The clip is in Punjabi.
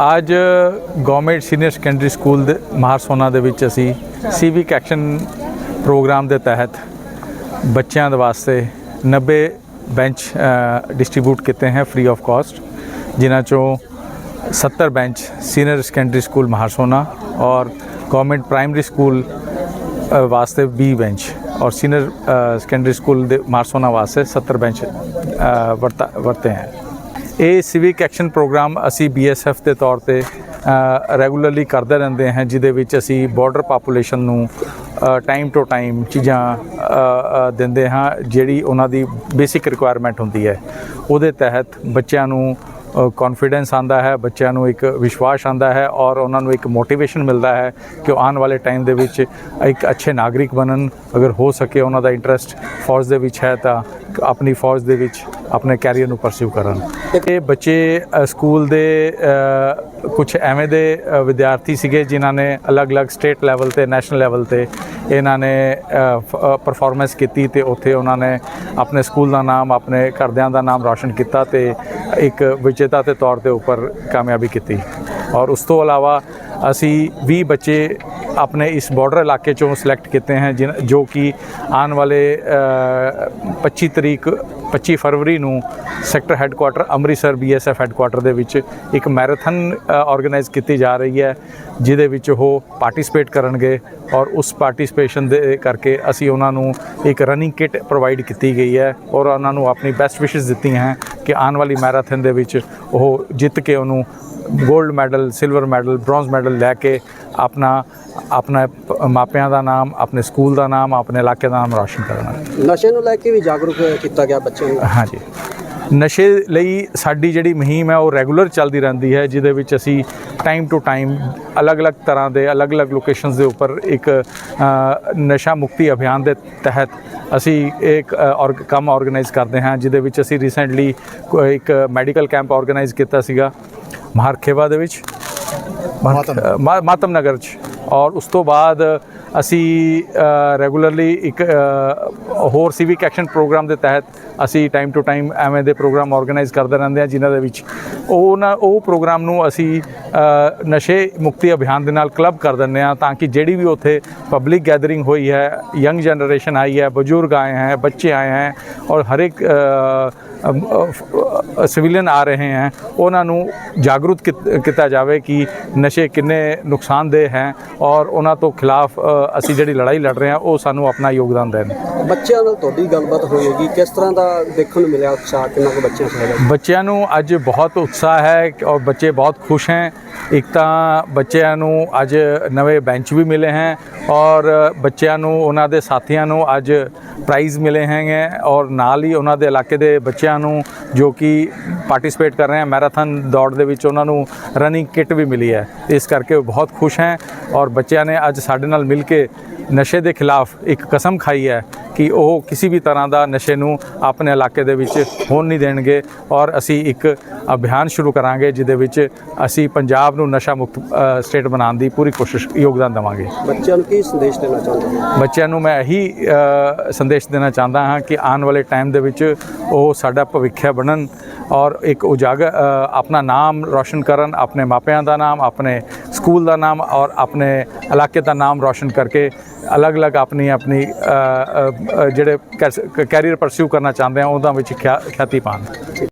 ਅੱਜ ਗਵਰਨਮੈਂਟ ਸੀਨੀਅਰ ਸੈਕੰਡਰੀ ਸਕੂਲ ਦੇ ਮਾਹਰਸੋਨਾ ਦੇ ਵਿੱਚ ਅਸੀਂ ਸਿਵਿਕ ਐਕਸ਼ਨ ਪ੍ਰੋਗਰਾਮ ਦੇ ਤਹਿਤ ਬੱਚਿਆਂ ਦੇ ਵਾਸਤੇ 90 ਬੈਂਚ ਡਿਸਟ੍ਰੀਬਿਊਟ ਕੀਤੇ ਹਨ ਫ੍ਰੀ ਆਫ ਕਾਸਟ ਜਿਨ੍ਹਾਂ ਚੋਂ 70 ਬੈਂਚ ਸੀਨੀਅਰ ਸੈਕੰਡਰੀ ਸਕੂਲ ਮਾਹਰਸੋਨਾ ਔਰ ਗਵਰਨਮੈਂਟ ਪ੍ਰਾਇਮਰੀ ਸਕੂਲ ਵਾਸਤੇ 20 ਬੈਂਚ ਔਰ ਸੀਨੀਅਰ ਸੈਕੰਡਰੀ ਸਕੂਲ ਦੇ ਮਾਰਸੋਨਾ ਵਾਸਤੇ 70 ਬੈਂਚ ਵਰਤਾ, ਵਰਤੇ ਹਨ ਇਹ ਸਿਵਿਕ ਐਕਸ਼ਨ ਪ੍ਰੋਗਰਾਮ ਅਸੀਂ ਬੀਐਸਐਫ ਦੇ ਤੌਰ ਤੇ ਰੈਗੂਲਰਲੀ ਕਰਦੇ ਰਹਿੰਦੇ ਹਾਂ, ਜਿਹਦੇ ਵਿੱਚ ਅਸੀਂ ਬਾਰਡਰ ਪਾਪੂਲੇਸ਼ਨ ਨੂੰ ਟਾਈਮ ਟੂ ਟਾਈਮ ਚੀਜ਼ਾਂ ਦਿੰਦੇ ਹਾਂ, ਜਿਹੜੀ ਉਹਨਾਂ ਦੀ ਬੇਸਿਕ ਰਿਕੁਆਇਰਮੈਂਟ ਹੁੰਦੀ ਹੈ। ਉਹਦੇ ਤਹਿਤ ਬੱਚਿਆਂ ਨੂੰ ਕੌਨਫੀਡੈਂਸ ਆਂਦਾ ਹੈ, ਬੱਚਿਆਂ ਨੂੰ ਇੱਕ ਵਿਸ਼ਵਾਸ ਆਂਦਾ ਹੈ ਔਰ ਉਹਨਾਂ ਨੂੰ ਇੱਕ ਮੋਟੀਵੇਸ਼ਨ ਮਿਲਦਾ ਹੈ ਕਿ ਉਹ ਆਉਣ ਵਾਲੇ ਟਾਈਮ ਦੇ ਵਿੱਚ ਇੱਕ ਅੱਛੇ ਨਾਗਰਿਕ ਬਣਨ। ਅਗਰ ਹੋ ਸਕੇ ਉਹਨਾਂ ਦਾ ਇੰਟਰਸਟ ਫੌਜ ਦੇ ਵਿੱਚ ਹੈ ਤਾਂ ਆਪਣੀ ਫੌਜ ਦੇ ਵਿੱਚ ਆਪਣੇ ਕੈਰੀਅਰ ਨੂੰ ਪਰਸਿਊ ਕਰਨ। ਇਹ ਬੱਚੇ ਸਕੂਲ ਦੇ ਕੁਝ ਐਵੇਂ ਦੇ ਵਿਦਿਆਰਥੀ ਸੀਗੇ ਜਿਨ੍ਹਾਂ ਨੇ ਅਲੱਗ-ਅਲੱਗ ਸਟੇਟ ਲੈਵਲ ਤੇ ਨੈਸ਼ਨਲ ਲੈਵਲ ਤੇ ਇਹਨਾਂ ਨੇ ਪਰਫਾਰਮੈਂਸ ਕੀਤੀ ਤੇ ਉੱਥੇ ਉਹਨਾਂ ਨੇ ਆਪਣੇ ਸਕੂਲ ਦਾ ਨਾਮ, ਆਪਣੇ ਘਰਦਿਆਂ ਦਾ ਨਾਮ ਰੌਸ਼ਨ ਕੀਤਾ ਤੇ ਇੱਕ ਵਿਜੇਤਾ ਦੇ ਤੌਰ ਤੇ ਉੱਪਰ ਕਾਮਯਾਬੀ ਕੀਤੀ। ਔਰ ਉਸ ਤੋਂ ਇਲਾਵਾ ਅਸੀਂ 20 ਬੱਚੇ ਆਪਣੇ ਇਸ ਬਾਰਡਰ ਇਲਾਕੇ ਚੋਂ ਸਿਲੈਕਟ ਕੀਤੇ ਹਨ ਜਿਨ- ਜੋ ਕਿ ਆਉਣ ਵਾਲੇ ਅ, 25 ਤਰੀਕ 25 ਫਰਵਰੀ ਨੂੰ sector headquarter Amritsar BSF headquarter ਦੇ ਵਿੱਚ ਇੱਕ ਮੈਰਾਥਨ ਆਰਗੇਨਾਈਜ਼ ਕੀਤੀ ਜਾ ਰਹੀ ਹੈ ਜਿਹਦੇ ਵਿੱਚ ਉਹ ਪਾਰਟਿਸਿਪੇਟ ਕਰਨਗੇ ਔਰ ਉਸ ਪਾਰਟਿਸਿਪੇਸ਼ਨ ਦੇ ਕਰਕੇ ਅਸੀਂ ਉਹਨਾਂ ਨੂੰ ਇੱਕ ਰਨਿੰਗ ਕਿਟ ਪ੍ਰੋਵਾਈਡ ਕੀਤੀ ਗਈ ਹੈ ਔਰ ਉਹਨਾਂ ਨੂੰ ਆਪਣੀ ਬੈਸਟ ਵਿਸ਼ੇਸ ਦਿੱਤੀਆਂ ਹੈ ਕਿ ਆਉਣ ਵਾਲੀ ਮੈਰਾਥਨ ਦੇ ਵਿੱਚ ਉਹ ਜਿੱਤ ਕੇ ਉਹਨੂੰ 골ਡ medal silver medal bronze medal ਲੈ ਕੇ ਆਪਣਾ ਆਪਣਾ ਮਾਪਿਆਂ ਦਾ ਨਾਮ ਆਪਣੇ ਸਕੂਲ ਦਾ ਨਾਮ ਆਪਣੇ ਇਲਾਕੇ ਦਾ ਨਾਮ ਰੌਸ਼ਨ ਕਰਨਾ ਨਸ਼ੇ ਨੂੰ ਲੈ ਕੇ ਵੀ ਜਾਗਰੂਕ ਕੀਤਾ ਗਿਆ ਬੱਚਿਆਂ ਨੂੰ? ਹਾਂਜੀ। ਨਸ਼ੇ ਲਈ ਸਾਡੀ ਜਿਹੜੀ ਮੁਹਿੰਮ ਹੈ ਉਹ ਰੈਗੂਲਰ ਚੱਲਦੀ ਰਹਿੰਦੀ ਹੈ ਜਿਹਦੇ ਵਿੱਚ ਅਸੀਂ ਟਾਈਮ ਟੂ ਟਾਈਮ ਅਲੱਗ-ਅਲੱਗ ਤਰ੍ਹਾਂ ਦੇ ਅਲੱਗ-ਅਲੱਗ ਲੋਕੇਸ਼ਨਸ ਦੇ ਉੱਪਰ ਇੱਕ ਨਸ਼ਾ ਮੁਕਤੀ ਅਭਿਆਨ ਦੇ ਤਹਿਤ ਅਸੀਂ ਇੱਕ ਕੰਮ ਆਰਗੇਨਾਈਜ਼ ਕਰਦੇ ਹਾਂ ਜਿਹਦੇ ਵਿੱਚ ਅਸੀਂ ਰੀਸੈਂਟਲੀ ਇੱਕ ਮੈਡੀਕਲ ਕੈਂਪ ਆਰਗੇਨਾਈਜ਼ ਕੀਤਾ ਸੀਗਾ ਮਹਾਰਖੇਵਾ ਦੇ ਵਿੱਚ। ਮਾਤਮ। ਨਗਰ ਚ। ਔਰ ਉਸ ਤੋਂ ਬਾਅਦ ਅਸੀਂ ਰੈਗੂਲਰਲੀ ਇੱਕ ਹੋਰ ਸਿਵਿਕ ਐਕਸ਼ਨ ਪ੍ਰੋਗਰਾਮ ਦੇ ਤਹਿਤ ਅਸੀਂ ਟਾਈਮ ਟੂ ਟਾਈਮ ਐਵੇਂ ਦੇ ਪ੍ਰੋਗਰਾਮ ਆਰਗੇਨਾਈਜ਼ ਕਰਦੇ ਰਹਿੰਦੇ ਹਾਂ ਜਿਨ੍ਹਾਂ ਦੇ ਵਿੱਚ ਉਹ ਨਾ, ਉਹ ਪ੍ਰੋਗਰਾਮ ਨੂੰ ਅਸੀਂ ਨਸ਼ੇ ਮੁਕਤੀ ਅਭਿਆਨ ਦੇ ਨਾਲ ਕਲੱਬ ਕਰ ਦਿੰਦੇ ਹਾਂ ਤਾਂ ਕਿ ਜਿਹੜੀ ਵੀ ਉੱਥੇ ਪਬਲਿਕ ਗੈਦਰਿੰਗ ਹੋਈ ਹੈ ਯੰਗ ਜਨਰੇਸ਼ਨ ਆਈ ਹੈ, ਬਜ਼ੁਰਗ ਆਏ ਹੈ, ਬੱਚੇ ਆਏ ਹੈ ਔਰ ਹਰ ਇੱਕ ਸਿਵਿਲੀਅਨ ਆ ਰਹੇ ਹਨ ਉਹਨਾਂ ਨੂੰ ਜਾਗਰੂਕ ਕੀਤ- ਜਾਵੇ ਕਿ ਨਸ਼ੇ ਕਿੰਨੇ ਨੁਕਸਾਨਦੇਹ ਹੈ ਔਰ ਉਹਨਾਂ ਤੋਂ ਖਿਲਾਫ ਅਸੀਂ ਜਿਹੜੀ ਲੜਾਈ ਲੜ ਰਹੇ ਹਾਂ ਉਹ ਸਾਨੂੰ ਆਪਣਾ ਯੋਗਦਾਨ ਦੇਣ। ਬੱਚਿਆਂ ਨਾਲ ਤੁਹਾਡੀ ਗੱਲਬਾਤ ਹੋਏਗੀ ਕਿਸ ਤਰ੍ਹਾਂ ਦਾ ਦੇਖਣ ਨੂੰ ਮਿਲਿਆ ਉਤਸ਼ਾਹ ਕਿੰਨਾ ਕੁ ਬੱਚਿਆਂ ਹੈਗਾ ਬੱਚਿਆਂ ਨੂੰ ਅੱਜ ਬਹੁਤ ਉਤਸ਼ਾਹ ਹੈ ਔਰ ਬੱਚੇ ਬਹੁਤ ਖੁਸ਼ ਹਨ ਇੱਕ ਤਾਂ ਬੱਚਿਆਂ ਨੂੰ ਅੱਜ ਨਵੇਂ ਬੈਂਚ ਵੀ ਮਿਲੇ ਹਨ ਔਰ ਬੱਚਿਆਂ ਨੂੰ ਉਹਨਾਂ ਦੇ ਸਾਥੀਆਂ ਨੂੰ ਅੱਜ ਪ੍ਰਾਈਜ਼ ਮਿਲੇ ਹੈਗੇ ਔਰ ਨਾਲ ਹੀ ਉਹਨਾਂ ਦੇ ਇਲਾਕੇ ਦੇ ਬੱਚਿਆਂ ਨੂੰ ਜੋ ਕਿ ਪਾਰਟਿਸਿਪੇਟ ਕਰ ਰਹੇ ਹਨ ਮੈਰਾਥਨ ਦੌੜ ਦੇ ਵਿੱਚ ਉਹਨਾਂ ਨੂੰ ਰਨਿੰਗ ਕਿੱਟ ਵੀ ਮਿਲੀ ਹੈ। ਇਸ ਕਰਕੇ ਉਹ ਬਹੁਤ ਖੁਸ਼ ਹੈ ਔਰ ਬੱਚਿਆਂ ਨੇ ਅੱਜ ਸਾਡੇ ਨਾਲ ਮਿਲ ਕੇ ਨਸ਼ੇ ਦੇ ਖਿਲਾਫ ਇੱਕ ਕਸਮ ਖਾਈ ਹੈ ਕਿ ਉਹ ਕਿਸੇ ਵੀ ਤਰ੍ਹਾਂ ਦਾ ਨਸ਼ੇ ਨੂੰ ਆਪਣੇ ਇਲਾਕੇ ਦੇ ਵਿੱਚ ਹੋਣ ਨਹੀਂ ਦੇਣਗੇ ਔਰ ਅਸੀਂ ਇੱਕ ਅਭਿਆਨ ਸ਼ੁਰੂ ਕਰਾਂਗੇ ਜਿਹਦੇ ਵਿੱਚ ਅਸੀਂ ਪੰਜਾਬ ਨੂੰ ਨਸ਼ਾ ਮੁਕਤ ਸਟੇਟ ਬਣਾਉਣ ਦੀ ਪੂਰੀ ਕੋਸ਼ਿਸ਼ ਯੋਗਦਾਨ ਦੇਵਾਂਗੇ। ਬੱਚਿਆਂ ਨੂੰ ਕੀ ਸੰਦੇਸ਼ ਦੇਣਾ ਚਾਹੁੰਦੇ ਹੋ? ਬੱਚਿਆਂ ਨੂੰ ਮੈਂ ਇਹੀ ਅ, ਸੰਦੇਸ਼ ਦੇਣਾ ਚਾਹੁੰਦਾ ਹਾਂ ਕਿ ਆਉਣ ਵਾਲੇ ਟਾਈਮ ਦੇ ਵਿੱਚ ਉਹ ਸਾਡਾ ਭਵਿੱਖ ਬਣਨ ਔਰ ਇੱਕ ਉਜਾਗਰ ਆਪਣਾ ਨਾਮ ਰੌਸ਼ਨ ਕਰਨ ਆਪਣੇ ਮਾਪਿਆਂ ਦਾ ਨਾਮ ਆਪਣੇ ਸਕੂਲ ਦਾ ਨਾਮ ਔਰ ਆਪਣੇ ਇਲਾਕੇ ਦਾ ਨਾਮ ਰੌਸ਼ਨ ਕਰਕੇ ਅਲੱਗ-ਅਲੱਗ ਆਪਣੀ ਆਪਣੀ ਅ, ਅ, ਜਿਹੜੇ ਕੈਰੀਅਰ ਪਰਸਿਊ ਕਰਨਾ ਚਾਹੁੰਦੇ ਆ ਉਹਦਾ ਵਿੱਚ ਖਿਆ- ਖਿਆਤੀ ਪਾਣ